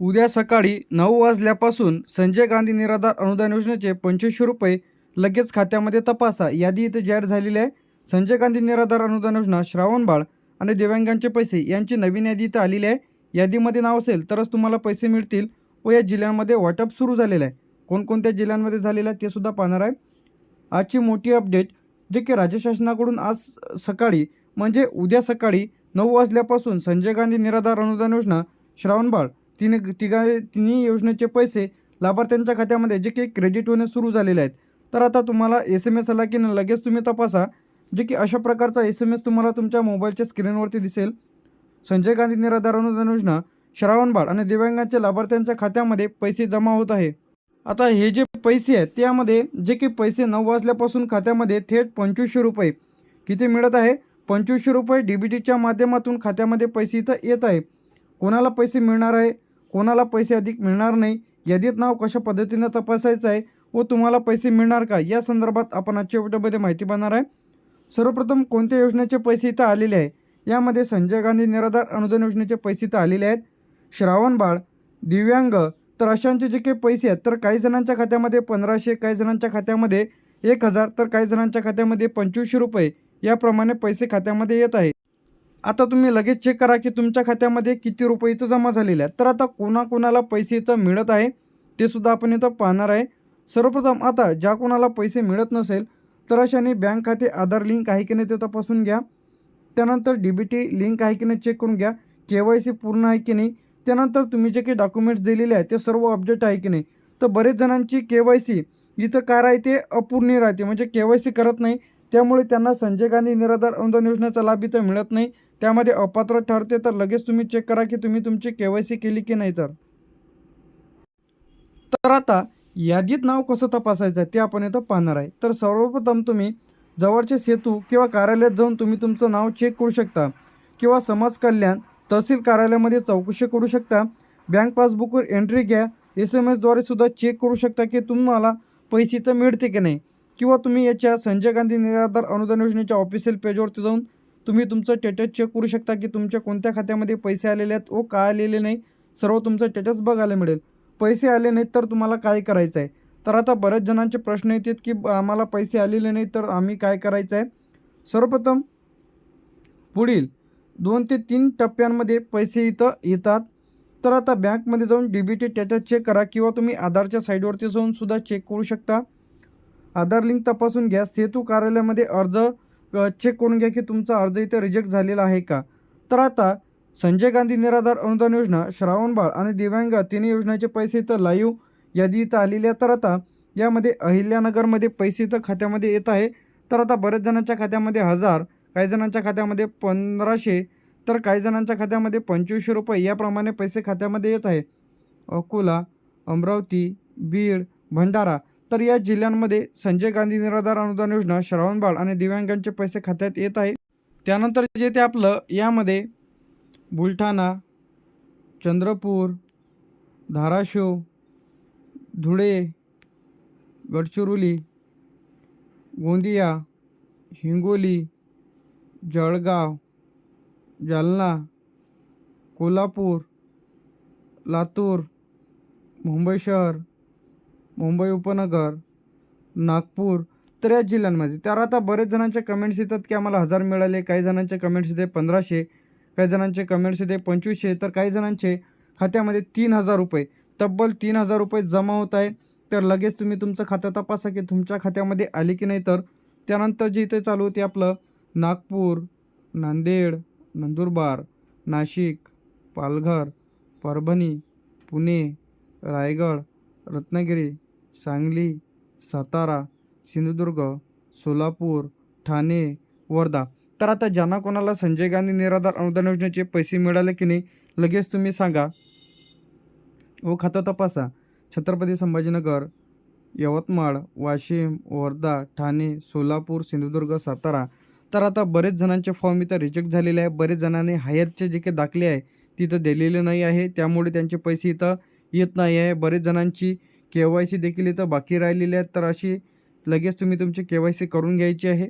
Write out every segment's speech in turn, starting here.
उद्या सकाळी नऊ वाजल्यापासून संजय गांधी निराधार अनुदान योजनेचे पंचवीसशे रुपये लगेच खात्यामध्ये तपासा. यादी इथे जाहीर झालेली आहे. संजय गांधी निराधार अनुदान योजना श्रावणबाळ आणि दिव्यांगांचे पैसे यांची नवीन यादी इथं आलेली आहे. यादीमध्ये नाव असेल तरच तुम्हाला पैसे मिळतील व या जिल्ह्यांमध्ये वाटप सुरू झालेलं आहे. कोणकोणत्या जिल्ह्यांमध्ये झालेलं आहे ते सुद्धा पाहणार आहे. आजची मोठी अपडेट जे की राज्य शासनाकडून आज सकाळी म्हणजे उद्या सकाळी नऊ वाजल्यापासून संजय गांधी निराधार अनुदान योजना श्रावणबाळ तिने तिघा तिन्ही योजनेचे पैसे लाभार्थ्यांच्या खात्यामध्ये जे काही क्रेडिट होणे सुरू झालेले आहेत. तर आता तुम्हाला एस एम एस आला की न लगेच तुम्ही तपासा. जे की अशा प्रकारचा एस एम एस तुम्हाला तुमच्या मोबाईलच्या स्क्रीनवरती दिसेल. संजय गांधी निराधार अनुदान योजना श्रावणबाळ आणि दिव्यांगांच्या लाभार्थ्यांच्या खात्यामध्ये पैसे जमा होत आहे. आता हे जे पैसे आहेत त्यामध्ये जे की पैसे नऊ वाजल्यापासून खात्यामध्ये थेट पंचवीसशे रुपये किती मिळत आहे? पंचवीसशे रुपये डी बी टीच्या माध्यमातून खात्यामध्ये पैसे इथं येत आहे. कोणाला पैसे मिळणार आहे? कोणाला पैसे अधिक मिळणार नाही? यादीत नाव कशा पद्धतीनं तपासायचं आहे व तुम्हाला पैसे मिळणार का? या संदर्भात आपण आजच्या व्हिडिओमध्ये माहिती पाहणार आहे. सर्वप्रथम कोणत्या योजनेचे पैसे इथं आलेले आहे? यामध्ये संजय गांधी निराधार अनुदान योजनेचे पैसे इथं आलेले आहेत. श्रावणबाळ दिव्यांग तर अशांचे जे काही पैसे आहेत तर काही जणांच्या खात्यामध्ये पंधराशे काही जणांच्या खात्यामध्ये एक हजार तर काही जणांच्या खात्यामध्ये पंचवीसशे रुपये याप्रमाणे पैसे खात्यामध्ये येत आहे. आता तुम्ही लगेच चेक करा की तुमच्या खात्यामध्ये किती रुपये इथं जमा झालेले आहेत. तर आता कोणाकोणाला पैसे इथं मिळत आहे ते सुद्धा आपण इथं पाहणार आहे. सर्वप्रथम आता ज्या कोणाला पैसे मिळत नसेल तर अशाने बँक खाते आधार लिंक आहे की नाही ते तपासून घ्या. त्यानंतर डी बी टी लिंक आहे की नाही चेक करून घ्या. के वाय सी पूर्ण आहे की नाही त्यानंतर तुम्ही जे काही डॉक्युमेंट्स दिलेले आहेत ते सर्व अपडेट आहे की नाही. तर बरेच जणांची के वाय सी इथं काय राहते अपूर्ण राहते. म्हणजे के वाय सी करत नाही त्यामुळे त्यांना संजय गांधी निराधार अनुदान योजनेचा लाभ इथं मिळत नाही. त्यामध्ये अपात्र ठरते तर लगेच तुम्ही चेक करा की तुम्ही तुमची के वाय सी केली की नाही तर. तर आता यादीत नाव कसं तपासायचं आहे ते आपण इथं पाहणार आहे. तर सर्वप्रथम तुम्ही जवळचे सेतू किंवा कार्यालयात जाऊन तुम्ही तुमचं नाव चेक करू शकता किंवा समाज कल्याण तहसील कार्यालयामध्ये चौकशी करू शकता. बँक पासबुकवर एंट्री घ्या. एस एम एसद्वारे सुद्धा चेक करू शकता की तुम्हाला पैसे तर मिळते की नाही. किंवा तुम्ही याच्या संजय गांधी निराधार अनुदान योजनेच्या ऑफिशियल पेजवरती जाऊन तुम्ही तुमचं स्टेटस चेक करू शकता की तुमच्या कोणत्या खात्यामध्ये पैसे आलेले आहेत व का आलेले नाही. सर्व तुमचं स्टेटस बघायला मिळेल. पैसे आले नाहीत तर तुम्हाला काय करायचं आहे तर आता बऱ्याच जणांचे प्रश्न येतात की आम्हाला पैसे आलेले नाहीत तर आम्ही काय करायचं आहे सर्वप्रथम पुढील दोन ते तीन टप्प्यांमध्ये पैसे इथं येतात. तर आता बँकमध्ये जाऊन D B T status check करा किंवा तुम्ही आधारच्या साईडवरती जाऊन सुद्धा चेक करू शकता. आधार लिंक तपासून घ्या. सेतू कार्यालयामध्ये अर्ज चेक करून घ्या की तुमचा अर्ज इथं रिजेक्ट झालेला आहे का? तर आता संजय गांधी निराधार अनुदान योजना श्रावणबाळ आणि दिव्यांग तिन्ही योजनेचे पैसे इथं लाईव्ह यादी इथं आलेली आहे. तर आता यामध्ये अहिल्यानगरमध्ये पैसे इथं खात्यामध्ये येत आहे. तर आता बऱ्याच जणांच्या खात्यामध्ये हजार काही जणांच्या खात्यामध्ये पंधराशे तर काही जणांच्या खात्यामध्ये पंचवीसशे रुपये याप्रमाणे पैसे खात्यामध्ये येत आहे. अकोला अमरावती बीड भंडारा तर या जिल्ह्यांमध्ये संजय गांधी निराधार अनुदान योजना श्रावणबाळ आणि दिव्यांगांचे पैसे खात्यात येत आहे. त्यानंतर जे ते आपलं यामध्ये बुलढाणा चंद्रपूर धाराशिव धुळे गडचिरोली गोंदिया हिंगोली जळगाव जालना कोल्हापूर लातूर मुंबई शहर मुंबई उपनगर नागपूर तर या जिल्ह्यांमध्ये. तर आता बरेच जणांचे कमेंट्स येतात की आम्हाला हजार मिळाले काही जणांचे कमेंट्स येते पंधराशे काही जणांचे कमेंट्स येते पंचवीसशे तर काही जणांचे खात्यामध्ये तीन हजार रुपये. तब्बल तीन हजार रुपये जमा होत आहे. तर लगेच तुम्ही तुमचं खातं तपासा की तुमच्या खात्यामध्ये आले की नाही तर. त्यानंतर जे इथे चालू होते आपलं नागपूर नांदेड नंदुरबार नाशिक पालघर परभणी पुणे रायगड रत्नागिरी सांगली सातारा सिंधुदुर्ग सोलापूर ठाणे वर्धा. तर आता ज्यांना कोणाला संजय गांधी निराधार अनुदान योजनेचे पैसे मिळाले की नाही लगेच तुम्ही सांगा. व खातं तपासा. छत्रपती संभाजीनगर यवतमाळ वाशिम वर्धा ठाणे सोलापूर सिंधुदुर्ग सातारा. तर आता बरेच जणांचे फॉर्म इथं रिजेक्ट झालेले आहे. बरेच जणांनी हयातचे जे काही दाखले आहे तिथं दिलेले नाही आहे. त्यामुळे त्यांचे पैसे इथं येत नाही आहे. बरेच जणांची के वाय सी देखील इथं बाकी राहिलेली आहेत तर अशी लगेच तुम्ही तुमची के वाय सी करून घ्यायची आहे.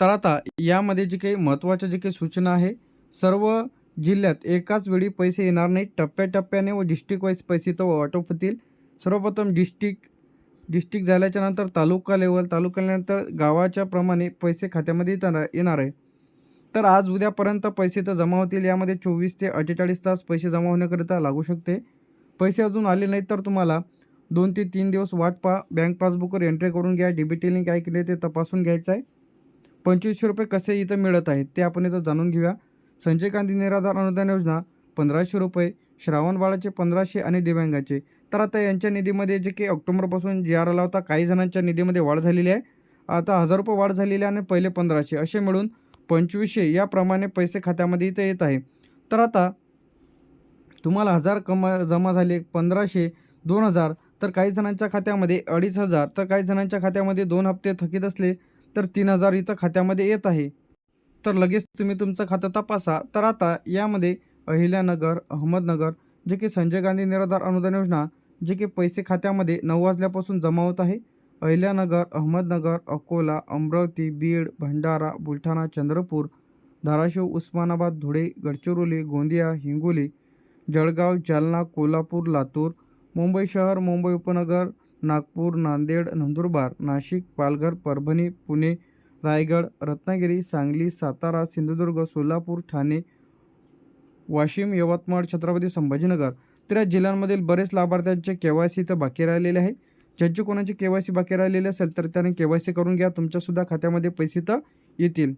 तर आता यामध्ये जे काही महत्त्वाच्या जे काही सूचना आहे सर्व जिल्ह्यात एकाच वेळी पैसे येणार नाहीत. टप्प्याटप्प्याने व डिस्ट्रिक्ट वाईज पैसे तो वाटप होतील सर्वप्रथम डिस्ट्रिक्ट डिस्ट्रिक्ट झाल्याच्यानंतर तालुका लेवल तालुक्यानंतर गावाच्या प्रमाणे पैसे खात्यामध्ये येणार आहे. तर आज उद्यापर्यंत पैसे तर जमा होतील. यामध्ये चोवीस ते अठ्ठेचाळीस तास पैसे जमा होण्याकरिता लागू शकते. पैसे अजून आले नाहीत तर तुम्हाला दोन ते तीन दिवस वाट पहा. बँक पासबुकवर एंट्री करून घ्या. डी लिंक आहे की काय केले ते तपासून घ्यायचं आहे. पंचवीसशे रुपये कसे इथं मिळत आहेत ते आपण इथं जाणून घेऊया. संजय गांधी निराधार अनुदान योजना पंधराशे रुपये. श्रावण बाळाचे पंधराशे आणि दिव्यांगाचे. तर आता यांच्या निधीमध्ये जे की ऑक्टोबरपासून जी आर आला होता काही जणांच्या निधीमध्ये वाढ झालेली आहे. आता हजार रुपये वाढ झालेली आहे आणि पहिले पंधराशे. असे मिळून पंचवीसशे याप्रमाणे पैसे खात्यामध्ये इथं येत आहे. तर आता तुम्हाला हजार कमा जमा झाले पंधराशे दोन हजार. तर काही जणांच्या खात्यामध्ये अडीच हजार तर काही जणांच्या खात्यामध्ये दोन हप्ते थकीत असले तर तीन हजार इथं खात्यामध्ये येत आहे. तर लगेच तुम्ही तुमचं खातं तपासा. तर आता यामध्ये अहिल्यानगर अहमदनगर जे की संजय गांधी निराधार अनुदान योजना जे की पैसे खात्यामध्ये नऊ वाजल्यापासून जमा होत आहे. अहिल्यानगर अहमदनगर अकोला अमरावती बीड भंडारा बुलढाणा चंद्रपूर धाराशिव उस्मानाबाद धुळे गडचिरोली गोंदिया हिंगोली जळगाव जालना कोल्हापूर लातूर मुंबई शहर मुंबई उपनगर नागपूर नांदेड नंदुरबार नाशिक पालघर परभणी पुणे रायगड रत्नागिरी सांगली सातारा सिंधुदुर्ग सोलापूर ठाणे वाशिम यवतमाळ छत्रपती संभाजीनगर. तर या जिल्ह्यांमधील बरेच लाभार्थ्यांचे के वाय सी इथं बाकी राहिलेले आहे. ज्यांचे कोणाची के वाय सी बाकी राहिलेली असेल तर त्याने के वाय सी करून घ्या. तुमच्यासुद्धा खात्यामध्ये पैसे तर येतील.